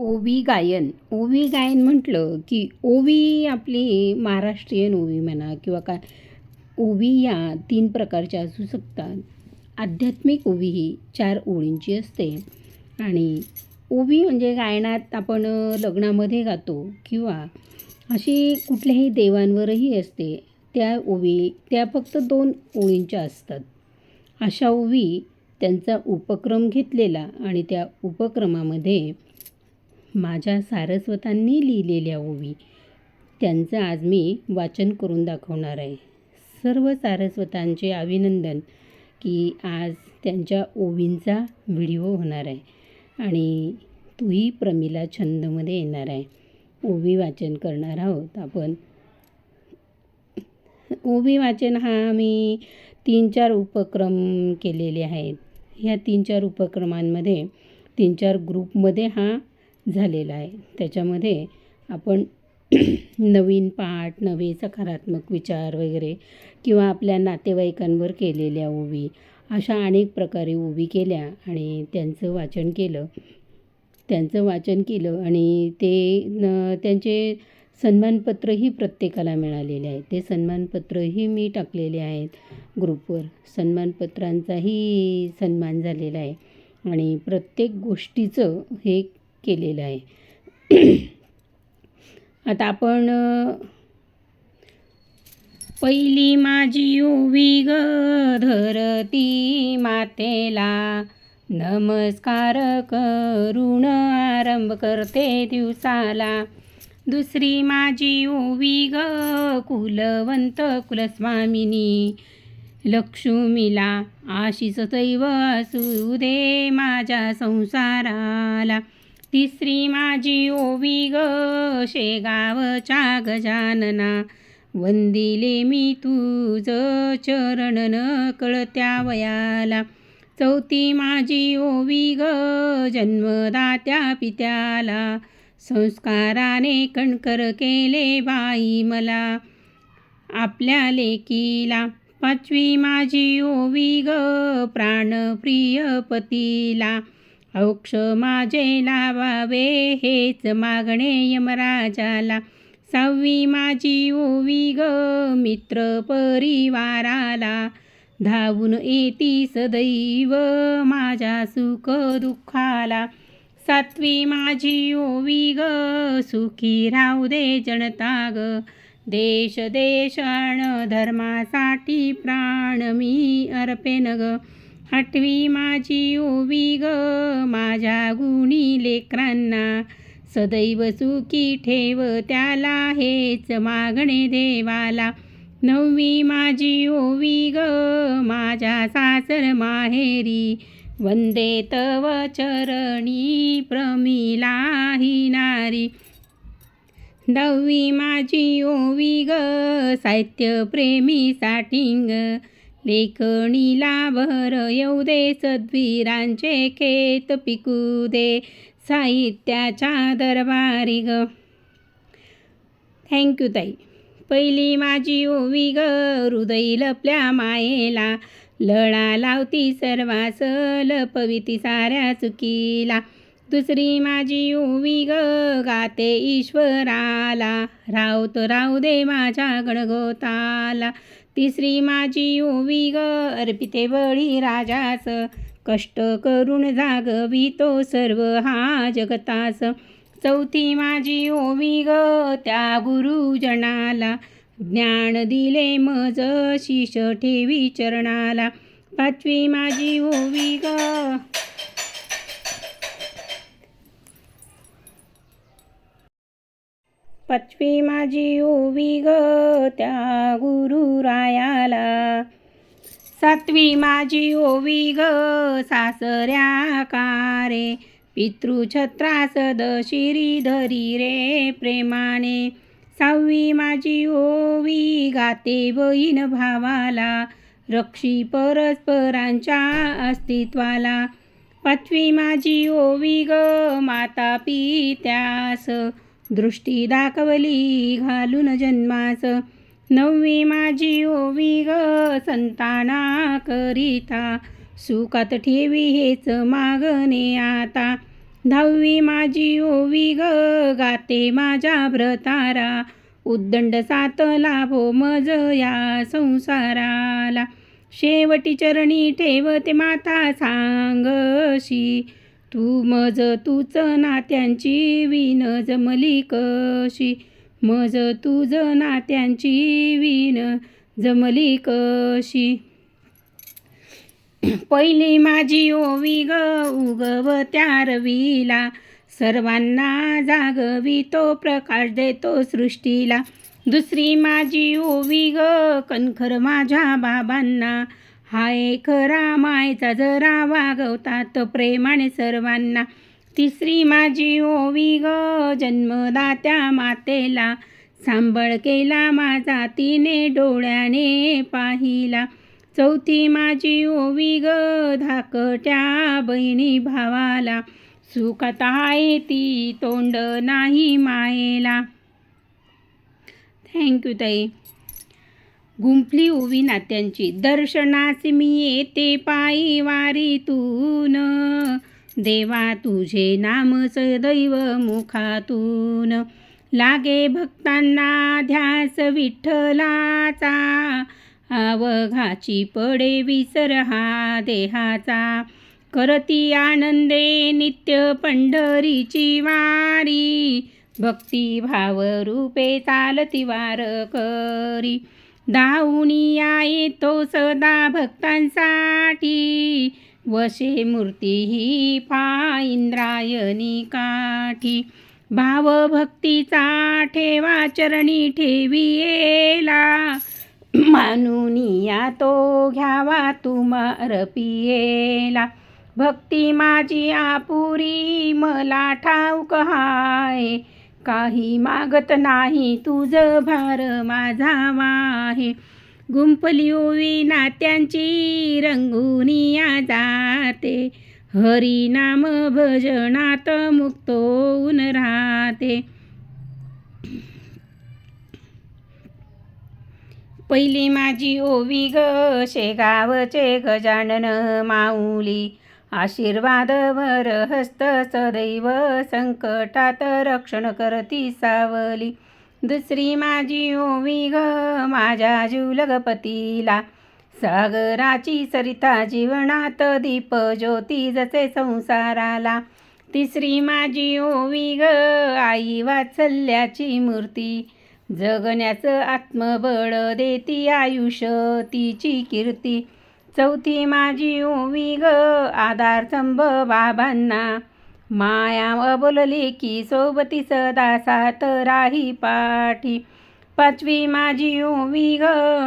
ओवी गायन. ओवी गायन म्हटलं की ओवी आपली महाराष्ट्रीयन ओवी म्हणा किंवा काय ओवी या तीन प्रकारच्या असू शकतात. आध्यात्मिक ओवी ही चार ओळींची असते. आणि ओवी म्हणजे गायनात आपण लग्नामध्ये गातो किंवा अशी कुठल्याही देवांवरही असते. त्या ओवी त्या फक्त दोन ओळींच्या असतात. अशा ओवी त्यांचा उपक्रम घेतलेला आणि त्या उपक्रमामध्ये माझ्या सारस्वतांनी लिहिलेल्या ओवी. त्यांचं आज मी वाचन करून दाखवणार आहे. सर्व सारस्वतांचे अभिनंदन की आज त्यांच्या ओवींचा व्हिडिओ होणार आहे आणि तूही प्रमिला छंदमध्ये येणार आहे. ओवी वाचन करणार आहोत आपण. ओवी वाचन हा आम्ही तीन चार उपक्रम केलेले आहेत. ह्या तीन चार उपक्रमांमध्ये तीन चार ग्रुपमध्ये हा झालेला आहे. त्याच्यामध्ये आपण नवीन पाठ नवे सकारात्मक विचार वगैरे किंवा आपल्या नातेवाईकांवर केलेल्या ओवी अशा अनेक प्रकारे ओवी केल्या आणि त्यांचं वाचन केलं. त्यांचं वाचन केलं आणि ते न त्यांचे सन्मानपत्रही प्रत्येकाला मिळालेले आहे ते सन्मानपत्रही मी टाकलेले आहेत ग्रुपवर. सन्मानपत्रांचाही सन्मान झालेला आहे. आणि प्रत्येक गोष्टीचं हे केलेलं आहे. आता आपण पहिली माझी उवी ग धरती मातेला नमस्कार करून आरंभ करते दिवसाला. दुसरी माझी ओवी ग कुलवंत कुलस्वामिनी लक्ष्मीला आशिष दैव असू दे माझ्या संसाराला. तिसरी माझी ओवी ग. शेगावच्या गजानना वंदिले मी तुझ चरण न कळत्या वयाला. चौथी माझी ओवी ग. जन्मदात्या पित्याला. संस्काराने कणकर केले बाई मला. आपल्या लेकीला. पाचवी माझी ओवी ग. प्राणप्रिय पतीला. औक्ष माझे लावावे हेच मागणे यमराजाला. सहावी माझी ओवी ग मित्र परिवाराला. धावून येती सदैव माझ्या सुख दुःखाला. सातवी माझी ओवी ग सुखी राहू दे जनता ग. देश देशण धर्मासाठी प्राण मी अर्पेन ग. आठवी माझी ओवी ग माझ्या गुणी लेकरांना. सदैव सुखी ठेव त्याला हेच मागणे देवाला. नववी माझी ओवी ग माझ्या सासर माहेरी. वंदे तव चरणी प्रमिलाही नारी. दहावी माझी ओवी ग साहित्यप्रेमी साटिंग लेखणीला भर येऊ दे सद्वीरांचे खेत पिकू दे साहित्याच्या दरबारी ग. थँक्यू ताई. पहिली माझी ओवी ग. हृदय लपल्या मायेला. लळा लावती सर्वास लपविती साऱ्या चुकीला. दुसरी माझी ओवी ग. गाते ईश्वराला. रावत राहू दे माझ्या गणगोताला. तिसरी माझी ओवी ग. अर्पिते बळी राजास. कष्ट करून जागवितो सर्व हा जगतास. चौथी माझी ओवी ग. त्या गुरुजनाला ज्ञान दिले मज. शिष ठेवी चरणाला. पाचवी माझी ओवी ग. पाचवी माझी ओवी ग त्या गुरुरायाला. सातवी माझी ओवी ग सासऱ्या कारे पितृछत्रास दशिरी धरी रे प्रेमाने. सहावी माझी ओवी गाते बहीण भावाला. रक्षी परस्परांच्या अस्तित्वाला. पाचवी माझी ओवी ग माता पित्यास. दृष्टी दाखवली घालून जन्मास. नववी माझी ओवी ग संताना करिता. सुखात ठेवी हेच मागणे आता. दहावी माझी ओवी ग गाते माझ्या व्रतारा. उद्दंड सात लाभो मज या संसाराला. शेवटी चरणी ठेवते माता सांगशी. तू मज तूच नात्यांची विण जमली कशी? मज तुझ नात्यांची विण जमली कशी? पहिली माझी ओवी ग उगवत्या रवीला सर्वांना जागवी तो प्रकाश देतो सृष्टीला. दुसरी माझी ओवी ग कणखर माझ्या बाबांना. हाय खरा मायचा जरा वागवतात प्रेमाने सर्वांना. तिसरी माझी ओवी ग जन्मदात्या मातेला. सांभाळ केला माझा तिने डोळ्याने पाहिला. चौथी माझी ओवी ग धाकट्या बहिणी भावाला. सुखात आहे ती तोंड नाही मायेला. थँक्यू ताई. गुंफली ओवी नात्यांची. दर्शनास मी येते पायी वारीतून. देवा तुझे नाम सदैव मुखातून. लागे भक्तांना ध्यास विठ्ठलाचा. अवघाची पडे विसर हा देहाचा. करती आनंदे नित्य पंढरीची वारी. भक्तिभाव रूपे चालती वार करी दाऊनी येतो सदा भक्तांसाठी. वशे मूर्ती ही पा इंद्रायणी काठी. भावभक्तीचा ठेवा चरणी ठेवियेला. मानुनिया तो घ्यावा तुमार पियेला. भक्ती माझी आपुरी मला ठाऊक हाय. काही मागत नाही तुझ भार माझा माहे. गुंपली ओवी नात्यांची रंगुनिया जाते. हरिनाम भजनात मुक्त होऊन राहते. पहिली माझी ओवी ग शेगावचे गजानन माऊली. आशीर्वादवर हस्त सदैव संकटात रक्षण करती सावली. दुसरी माझी ओवी ग माझ्या जीवलगपतीला सागराची सरिता जीवनात दीप ज्योती जसे संसाराला. तिसरी माझी ओवी ग आई वाचल्याची मूर्ती. जगण्याचं आत्मबळ देती आयुष्य तिची कीर्ती. चौथी माझी ओवी ग आधार स्तंभ बाबांना. माया अबोलली की सोबती सदा सात राही पाठी. पाचवी माझी ओवी ग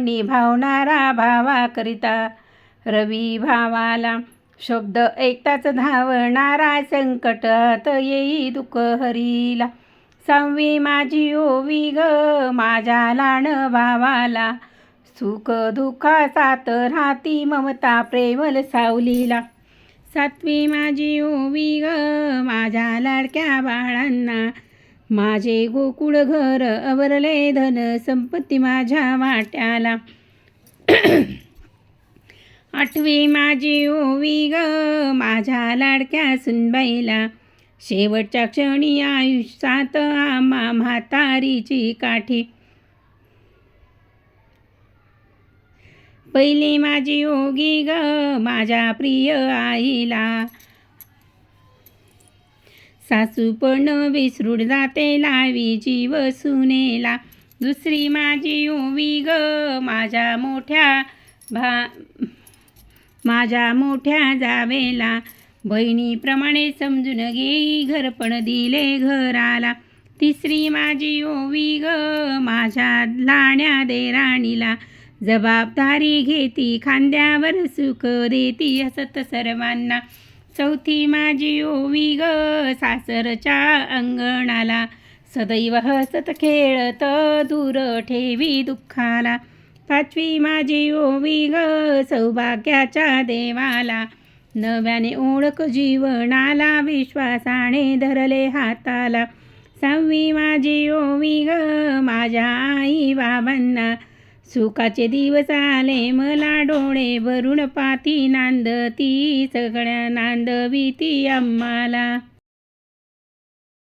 निभावणारा भावाकरिता. रवी भावाला शब्द ऐकताच धावणारा संकटात येई दुःख हरीला. सहावी माझी ओवी ग माझ्या लाण भावाला. सुख दुःखा सात राहती ममता प्रेमल सावलीला. सातवी माझी ओवी ग माझ्या लाडक्या बाळांना. माझे गोकुळ घर अवरले धन संपत्ती माझ्या वाट्याला. आठवी माझी ओवी ग माझ्या लाडक्या सुनबाईला. शेवटच्या क्षणी आयुष्यात आम्हा म्हातारीची काठी. पहिली माझी योगी ग माझ्या प्रिय आईला. सासू पण विसरून जाते लावी जीव सुनेला. दुसरी माझी योवी ग माझ्या मोठ्या भा माझ्या मोठ्या जावेला. बहिणीप्रमाणे समजून घेई घरपण दिले घराला. तिसरी माझी ओवी ग माझ्या लाण्या देराणीला जबाबदारी घेती खांद्यावर सुख देती हसत सर्वांना. चौथी माझी ओवी ग सासरच्या अंगणाला. सदैव हसत खेळत दूर ठेवी दुःखाला. पाचवी माझी ओवी ग सौभाग्याच्या देवाला. नव्याने ओळख जीवनाला विश्वासाने धरले हाताला. सहावी माझी ओवी ग माझ्या आई बाबांना सुखाचे दिवस आले मला डोळे भरून पाती नांदती सगळ्या नांदविती आम्हाला.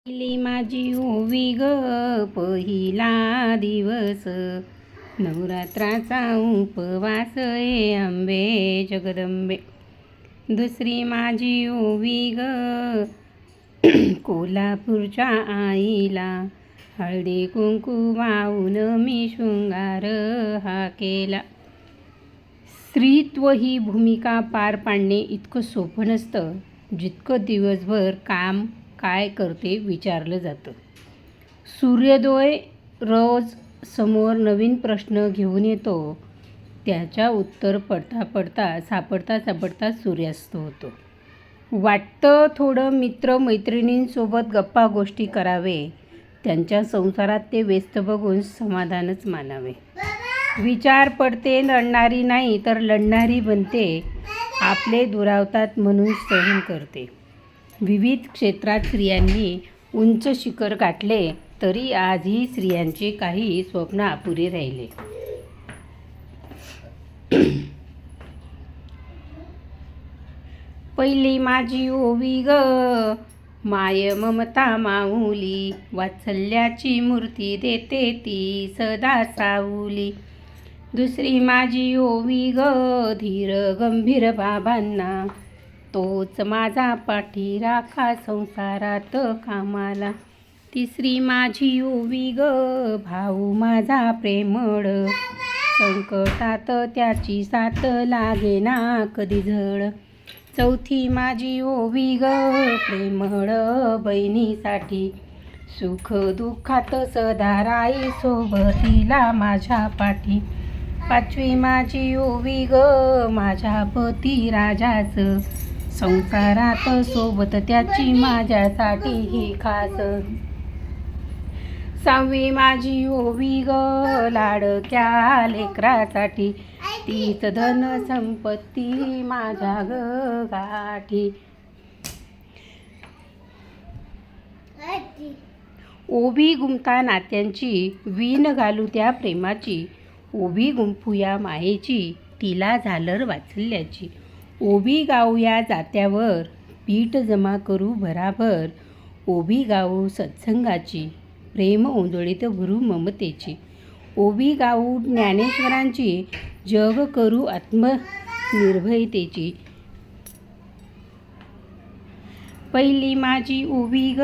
पहिली माझी ओवी ग पहिला दिवस. नवरात्राचा उपवास ये आंबे जगदंबे. दुसरी माझी ओवी ग कोल्हापूरच्या आईला. हळदी कुंकू वाहून मी शृंगार हा केला. स्त्रीत्व ही भूमिका पार पाडणे इतकं सोपं नसतं. जितकं दिवसभर काम काय करते विचारलं जातं. सूर्योदय रोज समोर नवीन प्रश्न घेऊन येतो. त्याच्या उत्तर पडता पडता सापडता सापडता सूर्यास्त होतो. वाटतं थोडं मित्र मैत्रिणींसोबत गप्पा गोष्टी करावे. त्यांच्या संसारात ते व्यस्त बघून समाधानच मानावे. विचार पडते लढणारी नाही तर लढणारी बनते आपले दुरावतात म्हणून सहन करते. विविध क्षेत्रात स्त्रियांनी उंच शिखर गाठले तरी आजही स्त्रियांचे काही स्वप्न अपुरे राहिले. पहिली माझी ओवी ग माय ममता माऊली वात्सल्याची मूर्ती देते ती सदा साऊली. दुसरी माझी ओवी ग धीर गंभीर बाबांना. तोच माझा पाठी राखा संसारात कामाला? तिसरी माझी ओवी ग भाऊ माझा प्रेमळ. संकटात त्याची साथ लागे ना कधी झळ. चौथी माझी ओवी ग प्रेमळ बहिणीसाठी. सुख दुःखात सदा राई सोबतीला माझ्या पाठी. पाचवी माझी ओवी ग माझ्या पती राजाचं. संसारात सोबत त्याची माझ्यासाठी ही खास. सहावी माझी ओवी ग लाडक्या लेकरासाठी. तीच धन संपत्ती माझ्या ग गाठी. ओबी गुंता नात्यांची वीण घालू त्या प्रेमाची. ओबी गुंफूया मायेची तिला झालर वाचल्याची. ओबी गाऊया जात्यावर पीठ जमा करू भराभर. ओबी गाऊ सत्संगाची प्रेम ओंजळीत भरू ममतेची. ओबी गाऊ ज्ञानेश्वरांची जग करू आत्मनिर्भयतेची. पहिली माझी उभी ग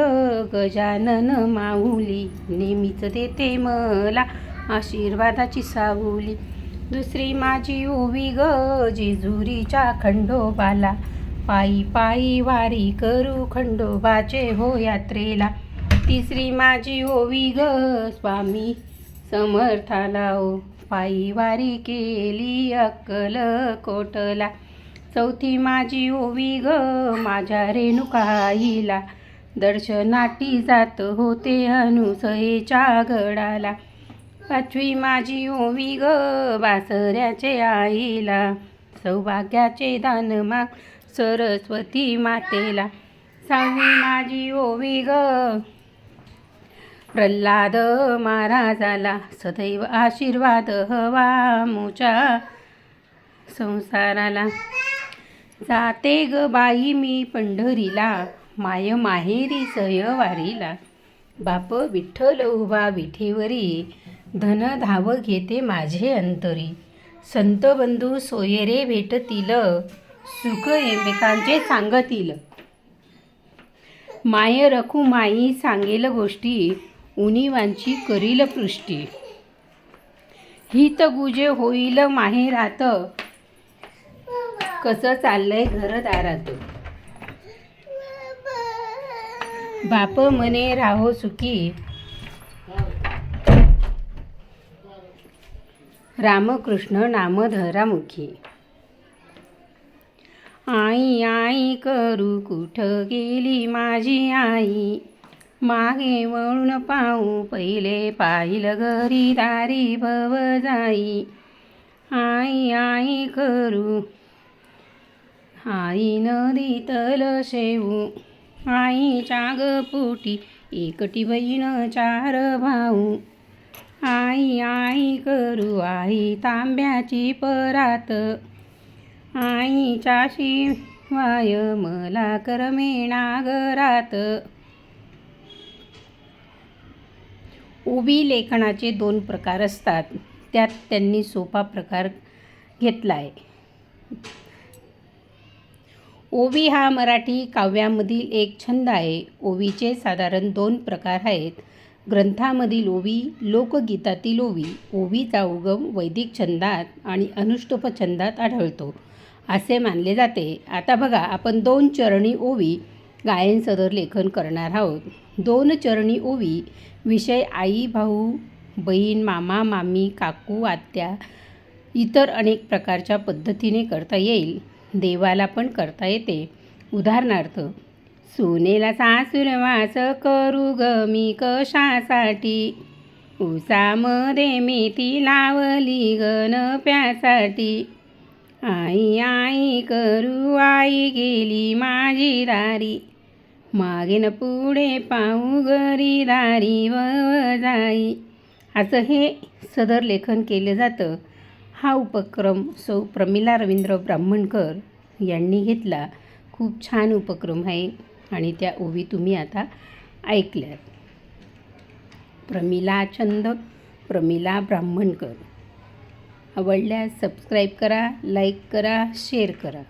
गजानन माऊली. नेहमीच देते मला आशीर्वादाची सावली. दुसरी माझी उभी ग जेजुरीच्या खंडोबाला. पायी पायी वारी करू खंडोबाचे हो यात्रेला. तिसरी माझी ओवी ग स्वामी समर्थाला ओ पायी वारी केली अक्कल कोटला. चौथी माझी ओवी ग माझ्या रेणुकाईला. दर्शनाटी जात होते अनुसयेच्या गडाला. पाचवी माझी ओवी ग बासऱ्याचे आईला. सौभाग्याचे दान माग सरस्वती मातेला. सहावी माझी ओवी ग प्रल्हाद महाराजाला सदैव आशीर्वाद हवा मुच्या संसाराला. जाते ग बाई मी पंढरीला माय माहेरी सहवारीला बाप विठ्ठल उभा विठेवरी धन धाव घेते माझे अंतरी. संत बंधू सोयरे भेटतील सुख एकमेकांचे सांगतील. माय रखू माई सांगेल गोष्टी उनिवांची करील पृष्टी. हित गुजे होईल माहेरात कसं चाललंय घरदारात बाप मने राहो सुखी. रामकृष्ण नामधरामुखी. आई आई करू कुठं गेली माझी आई? मागे वळून पाहू पहिले पाहिलं घरी दारी भव जाई. आई आई करू. आई नदी तल शेवू. आईच्या गपोटी एकटी बहीण चार भाऊ. आई आई करू आई तांब्याची परात. आईच्या शिवाय मला करमेना घरात ओवी लेखनाचे दोन प्रकार असतात. त्यात त्यांनी सोपा प्रकार घेतला आहे ओवी हा मराठी काव्यामधील एक छंद आहे. ओवीचे साधारण दोन प्रकार आहेत. ग्रंथामधील ओवी लोकगीतातील ओवी ओवीचा उगम वैदिक छंदात आणि अनुष्टुप छंदात आढळतो. असे मानले जाते. आता बघा आपण दोन चरणी ओवी गायन सदर लेखन करणार आहोत. दोन चरणी ओवी विषय आई भाऊ बहीण मामा मामी काकू आत्या इतर अनेक प्रकारच्या पद्धतीने करता येईल. देवाला पण करता येते. उदाहरणार्थ सुनेला सासुरवास करू ग मी कशासाठी? उसामध्ये मेथी लावली गण प्यासाठी. आई आई करू आई गेली माझी दारी. मागेन पुढे पाहू गरी दारी व जाई. असं हे सदर लेखन केलं जातं. हा उपक्रम सौ प्रमिला रवींद्र ब्राह्मणकर यांनी घेतला. खूप छान उपक्रम आहे आणि त्या ओवी तुम्ही आता ऐकल्यात प्रमिला छंद प्रमिला ब्राह्मणकर. आवडल्यास सबस्क्राईब करा लाईक करा शेअर करा.